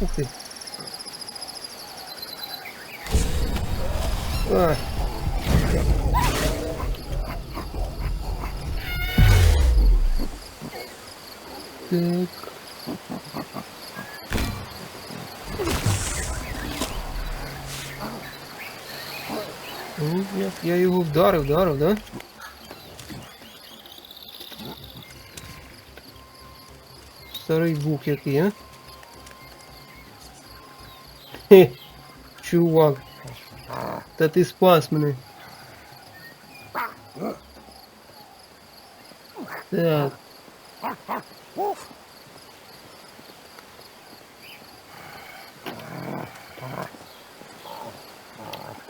Ух ти. А. Так. Ну, я, я його вдарив, вдарив, да? Старий бук який, а? Хе, чувак. Та ти спас мене. Так.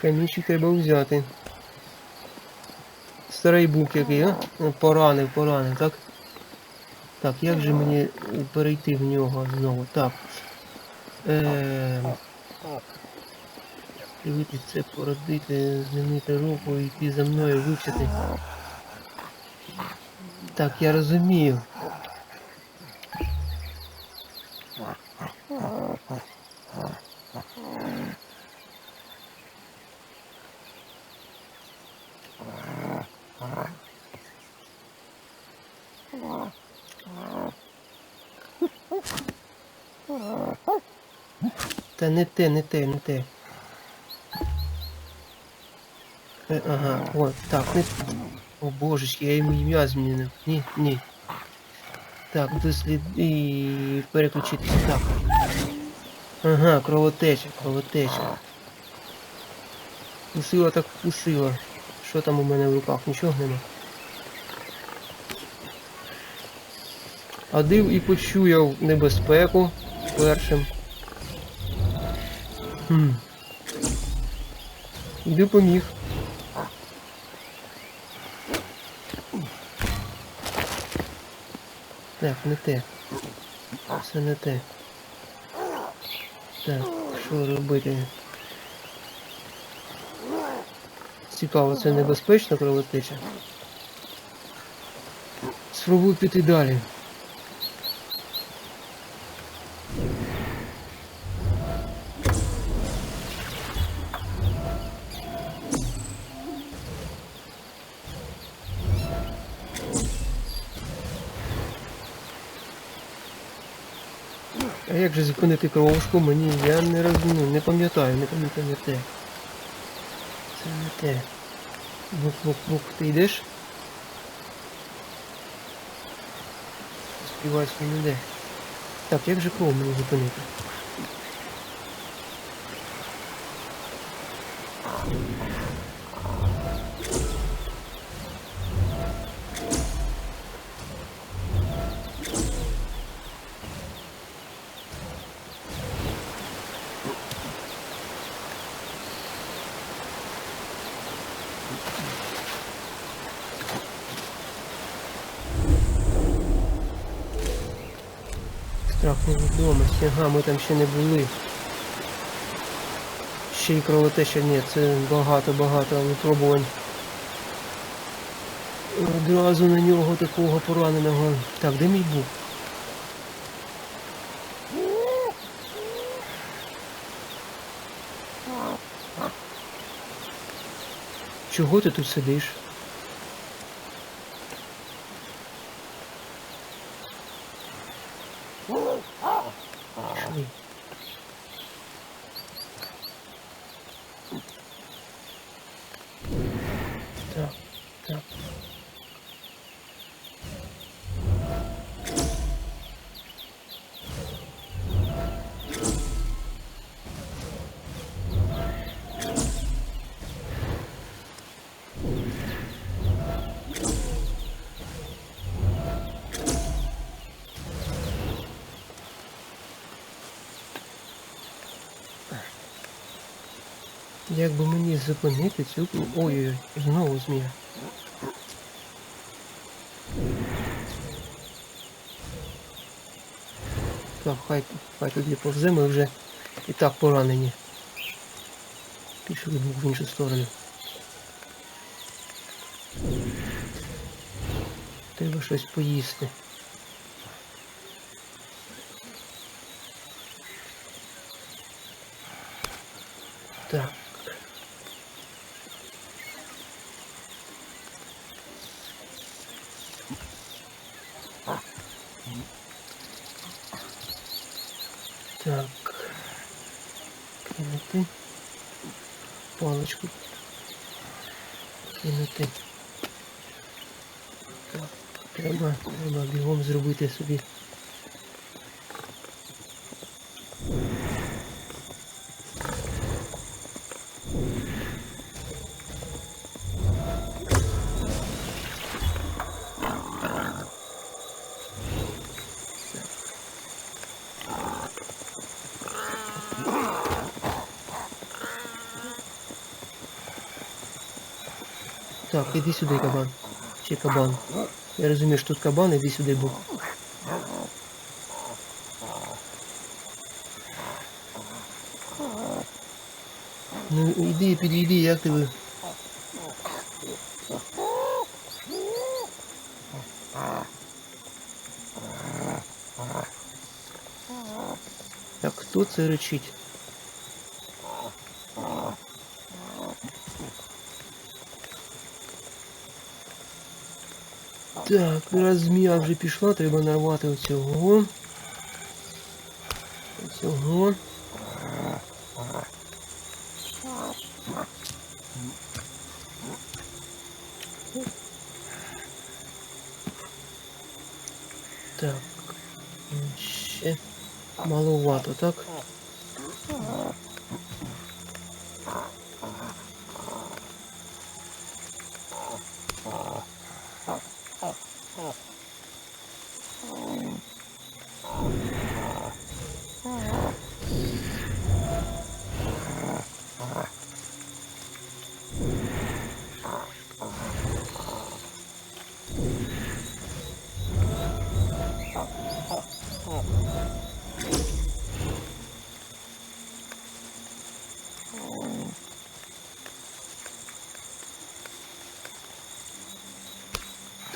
Камінчик треба взяти. Старий бук який, а? Поранив, поранив, так? Так, як же мені перейти в нього знову? Так. Е... Дивитись це, породити, змінити руку, йти за мною, вивчити. Так, я розумію. Не те, не те, не те. Е, ага, от, так, не... О божечки, я йому ім'я змінив. Ні, ні. Так, дослід... і переключитися. Так. Ага, кровотеча, кровотеча. Вкусила так вкусила. Що там у мене в руках? Нічого нема. Адив і почуяв небезпеку першим. Хм. І допоміг. Так, не те. Це не те. Так, що робити? Цікаво, це небезпечно кровотеча. Спробуй піти далі. А як же зупинити кровушку мені? Я не розумію, не пам'ятаю, не пам'ятаю те. Це не те. Бук, бук, бук, ти йдеш? Співаєш не де. Так, як же кров мені зупинити? Страх невідомості. Ага, ми там ще не були. Ще й кровотеча, ні, це багато-багато випробувань. Одразу на нього такого пораненого. Так, де мій був? Чого ти тут сидиш? Як би мені зупинити цю... Ой-ой-ой, знову змія. Так, хай, хай тоді повзе, ми вже і так поранені. Пішли в іншу сторону. Треба щось поїсти. Так. Так. Кинути. Паличку. Кинути. Так, треба, треба бігом зробити собі. іди сюди, кабан. Чи кабан. Я розумію, що тут кабан, іди сюди був. Ну іди, підійди, як тебе. Так, хто це речить? Так, раз змія вже пішла, треба нарвати оцього. Оцього. Так. Ще маловато, так?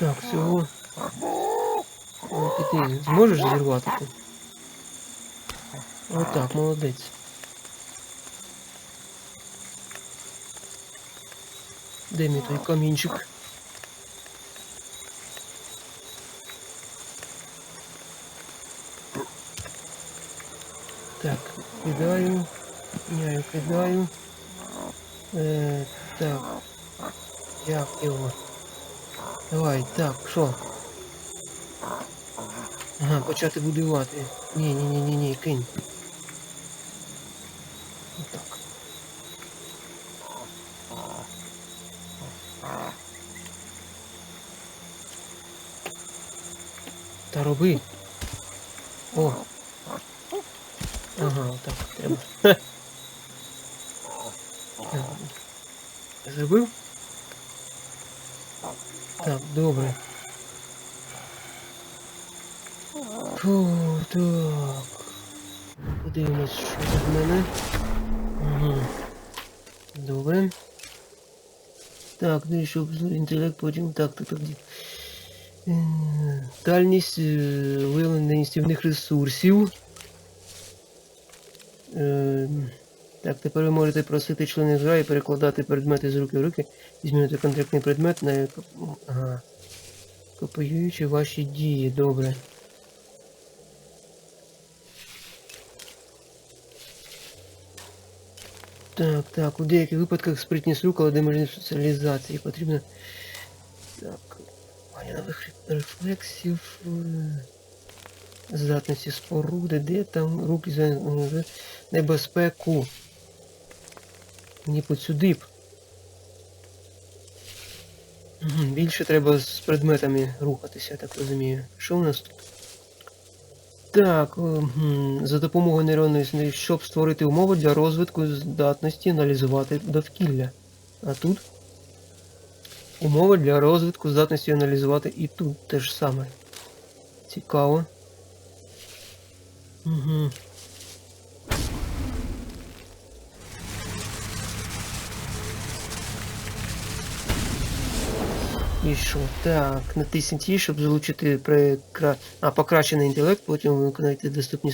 Так, всього. Ти зможеш зірвати тут? Отак, молодець. Де мій той камінчик? Так, кидаю. Я кидаю. Е, так. Як його? Давай, так, що? Ага, почати будувати. Ні, ні, ні, ні, ні, кинь. Отак. Та роби. О. Ага, отак треба. Хе. Так. Зробив? Так, добре. Фу, так. Подивимось, що тут в мене. Угу. Добре. Так, ну щоб з- інтелект потім. Так, так, так. Е, Дальність е, виявлення інститутних ресурсів. Е, Так, тепер ви можете просити членів гра і перекладати предмети з руки в руки і змінити конкретний предмет на ага. копіюючи ваші дії. Добре. Так, так, у деяких випадках спритність рук, але демонізм соціалізації потрібно. Так. Нових рефлексів. е, Здатності споруди, де там руки за е, небезпеку. Мені сюди б. Більше треба з предметами рухатися, я так розумію. Що у нас тут? Так, за допомогою нейронної сни- щоб створити умови для розвитку здатності аналізувати довкілля. А тут умови для розвитку здатності аналізувати і тут те ж саме. Цікаво. Угу. Що? Так, натисніть її, щоб залучити прекра... а, покращений інтелект, потім виконайте доступні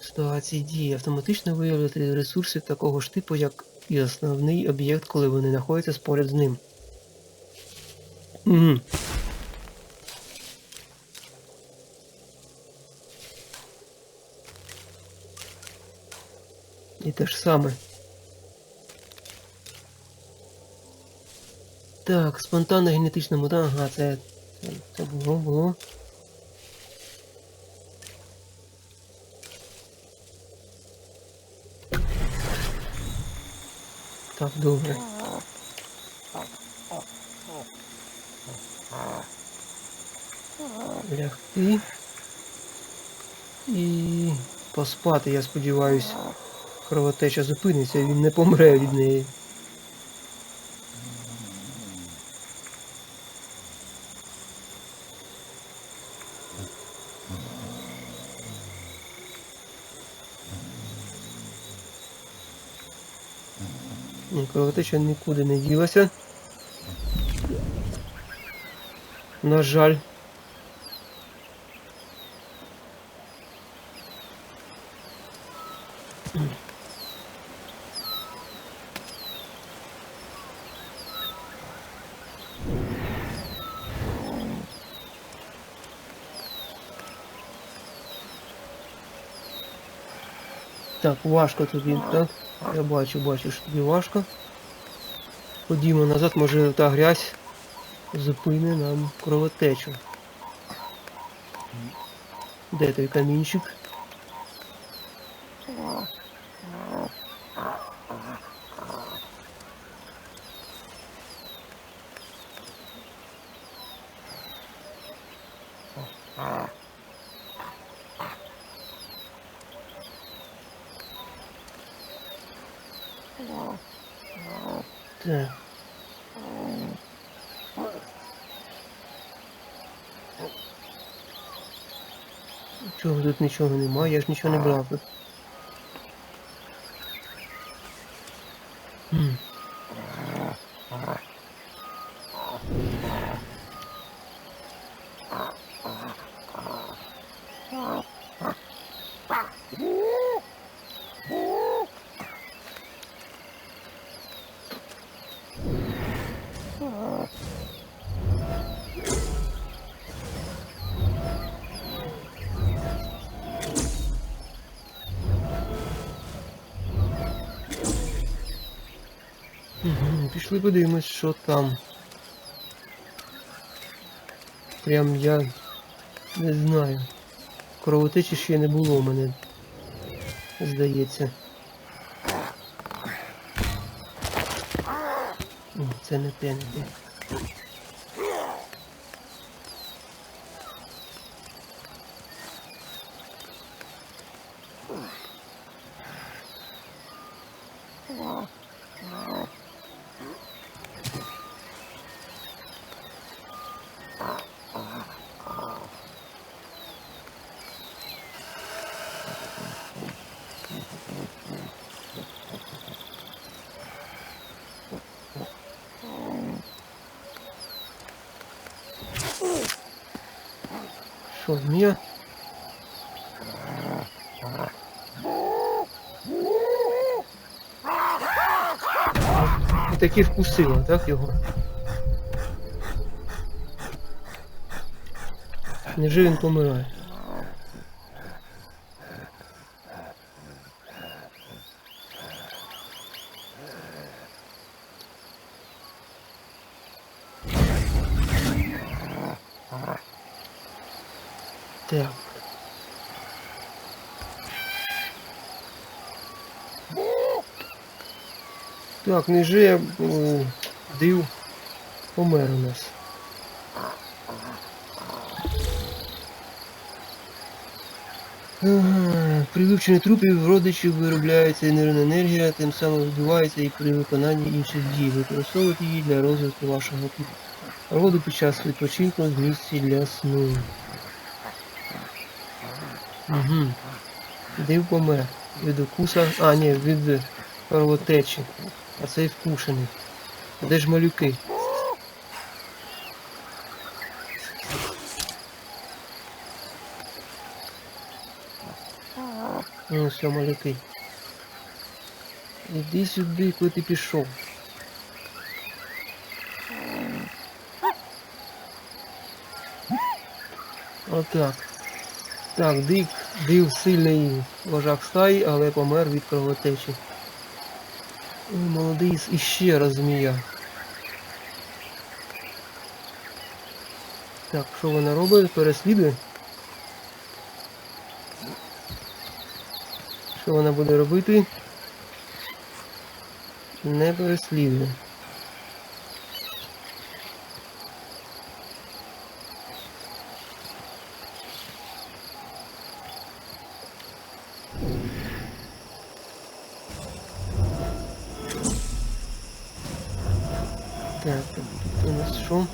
ситуації дії. Автоматично виявляти ресурси такого ж типу, як і основний об'єкт, коли вони знаходяться поряд з ним. Угу. І те ж саме. Так, спонтанна генетична мута, ага, це, це, це було, було. Так, добре. Лягти. І поспати, я сподіваюсь. Кровотеча зупиниться, він не помре від неї. Кровотеча нікуди не ділася. На жаль. Так, важко тобі, так? Я бачу, бачу, що тобі важко. Ходімо назад, може та грязь зупини нам кровотечу. Де той камінчик? Так. Чого тут нічого немає, я ж нічого не брав Пішли подивимось, що там. Прям я не знаю. Кровотечі ще не було у мене. Здається. О, Це не те, не те. Що, змія? І таки вкусила, так його? Невже він помирає? Так. Так, невже о, див помер у нас. При вивченні трупів родичів виробляється енергія, тим самим вбивається і при виконанні інших дій. Використовуйте її для розвитку вашого роду під час відпочинку в місці для сну. Угу. Див помер. Від укуса. А, ні, від кровотечі. А цей вкушений. Де ж малюки? Ну, все, малюки. Іди сюди, куди ти пішов. Отак. Так, дик, див сильний вожак стаї, але помер від кровотечі. Ой, молодий іще раз змія. Так, що вона робить? Переслідує? Що вона буде робити? Не переслідує. Так, тут у нас що?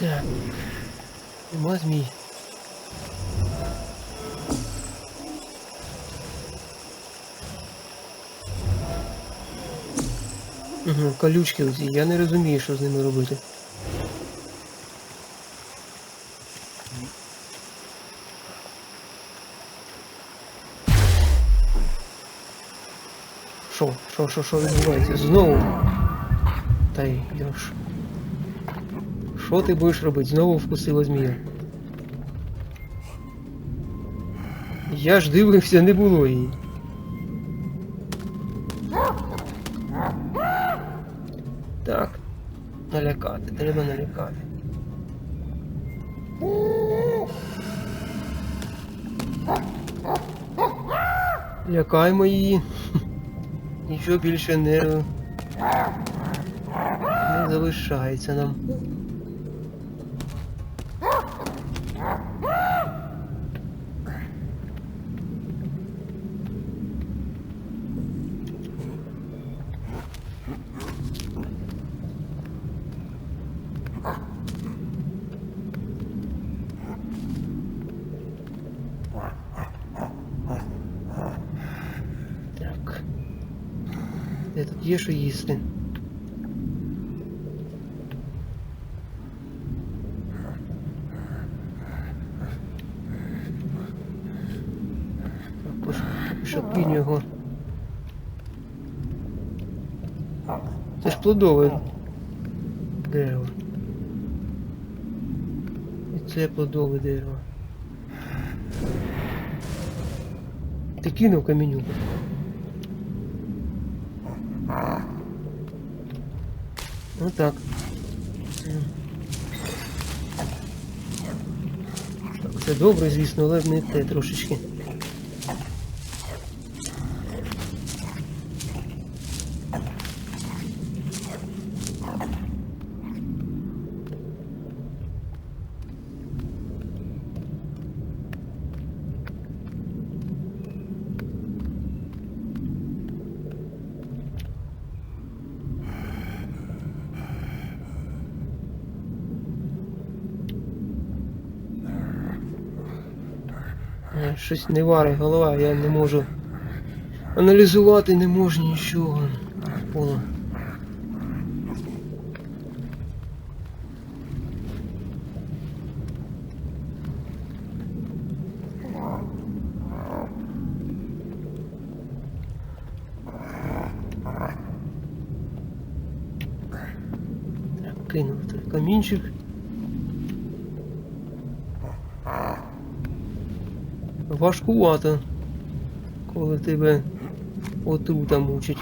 Так. Нема змій. Угу, колючки оці. Я не розумію, що з ними робити. Що? Що, що, що відбувається? Знову. Та й йош. Що ти будеш робити? Знову вкусила змія. Я ж дивився, не було її. Налякати. Лякаємо її. Нічого більше не, не залишається нам. Так. Де тут є що їсти? Так, пош- Що кинь його. Це ж плодове дерево. І це плодове дерево. Ти кинув камінюку. Ну так. Це добре, звісно, але не те трошечки. Е, Щось не варить голова, я не можу аналізувати не можу нічого. Поло. Кинув той камінчик. Важкувато, коли тебе отрута мучить.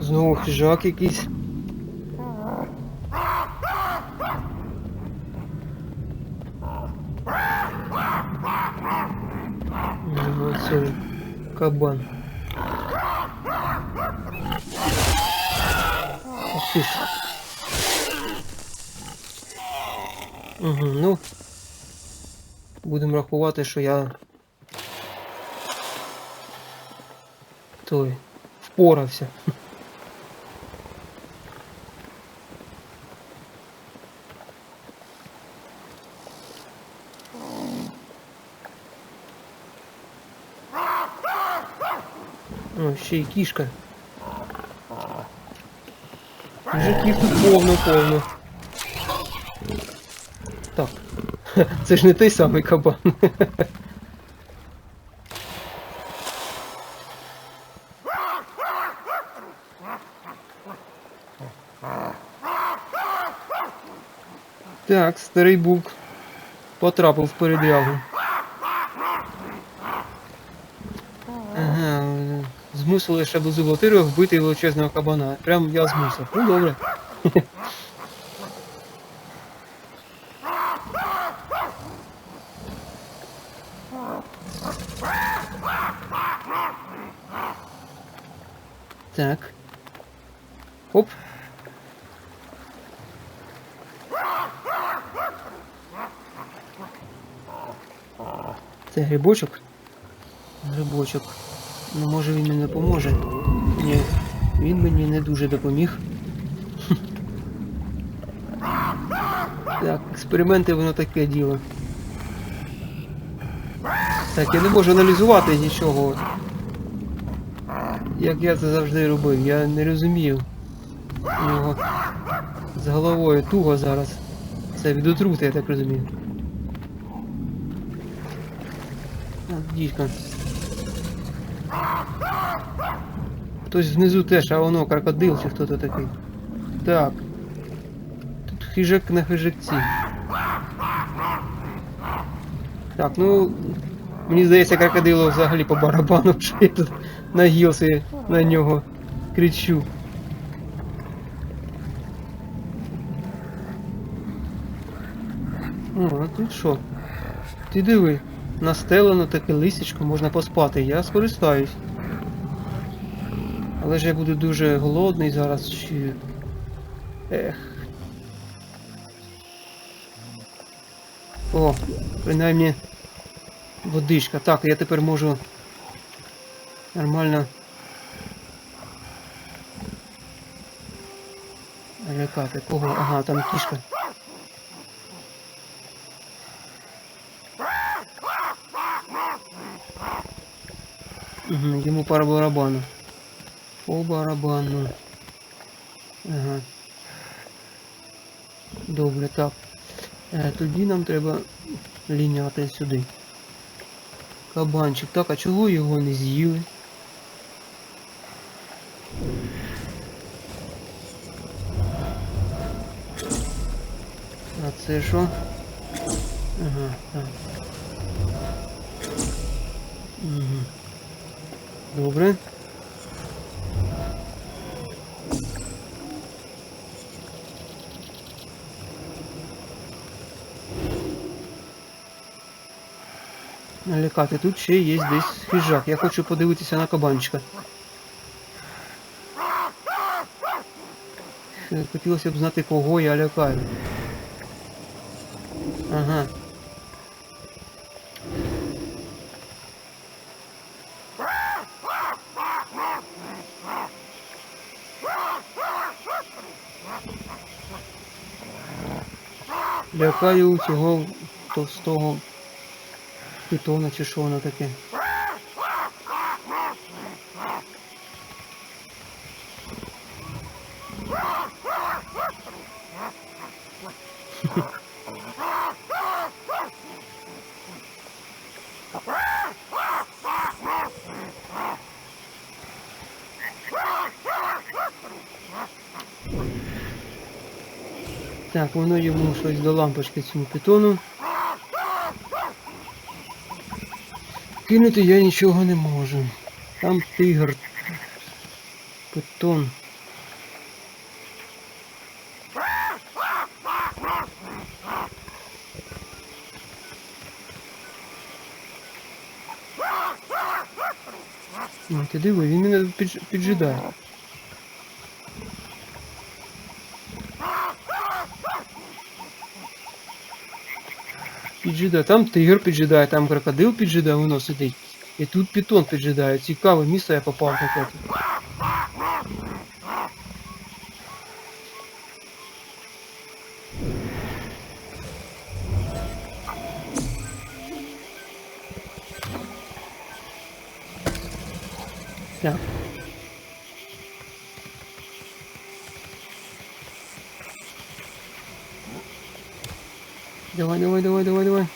Знову хижак якийсь. Ну, Це кабан. сказати, що я той впорався. О, ще й кішка. Вже кішку повно-повно. Це ж не той самий кабан. Так, старий бук потрапив в передрягу. Ага, змусили шаблозу Волотиру вбити величезного кабана. Прям я змусив. Ну добре. Так. Хоп. Це грибочок? Грибочок. Ну може він мені допоможе. Ні, він мені не дуже допоміг. Так, експерименти воно таке діло. Так, я не можу аналізувати нічого. Як я це завжди робив, я не розумію. У нього з головою туго зараз. Це від отрути, я так розумію. Дідько. Хтось знизу теж, а воно крокодил чи хто то такий. Так. Тут хижак на хижакці. Так, ну. Мені здається, крокодилу взагалі по барабану, що я тут на гілці на нього кричу. О, а тут що? Ти диви, настелено таке лисячко, можна поспати, я скористаюсь. Але ж я буду дуже голодний зараз чи. Ех. О, принаймні водичка. Так, я тепер можу нормально лякати. Кого? Ага, там кішка. Угу, йому пара барабану. По барабану. Ага. Добре, так. Е, тоді нам треба ліняти сюди. Кабанчик. Так, а чого його не з'їли? А це що? Ага, так. Угу. Добре. Налякати. Тут ще є десь хижак. Я хочу подивитися на кабанчика. Хотілося б знати, кого я лякаю. Ага. Лякаю цього товстого питона чи що воно таке. Так, воно йому щось до лампочки цьому питону. Кинути я нічого не можу. Там тигр. Питон. Ну, ти диви, він мене підж- піджидає. Піджидає. Там тигр піджидає, там крокодил піджидає, воно сидить. І тут питон піджидає. Цікаве місце я попав таке. Так. Давай, давай, давай, давай, давай.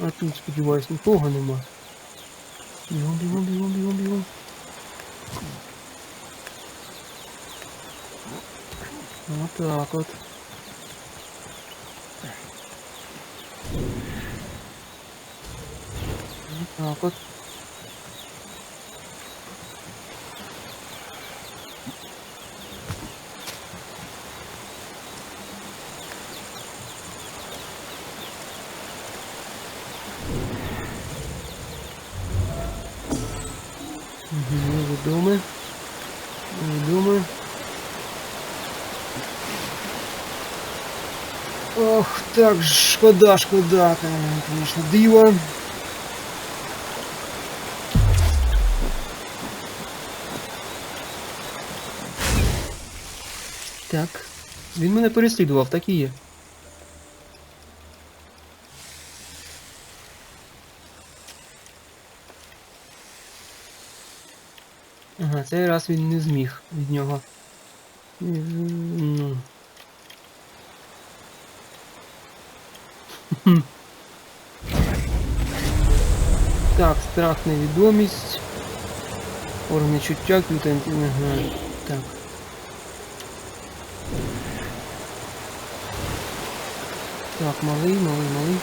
А тут, сподіваюсь, нікого нема. Бігом, бігом, бігом, бігом, бігом. Отак от. Отак от. Невідоме. Невідоме. Ох, так шкода, шкода, конечно, диво. Так. Він мене переслідував, так і є. Ага, цей раз він не зміг від нього. Ну. Так, страх, невідомість. Органи чуття, кютент. Ага. Так. Так, малий, малий, малий.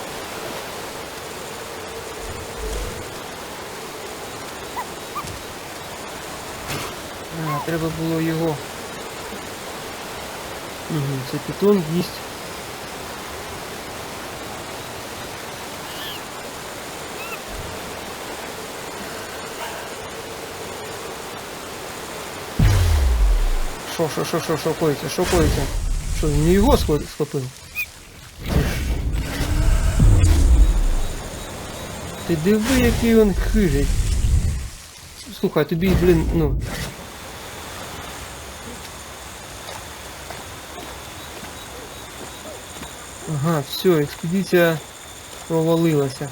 А, треба було його. Угу, це питон їсть. Що, що, що, що, що коїться, що коїться? Що, не його схо- схопив? Ти диви, який він хижий. Слухай, тобі, блін, ну. Ага, все, експедиція провалилася.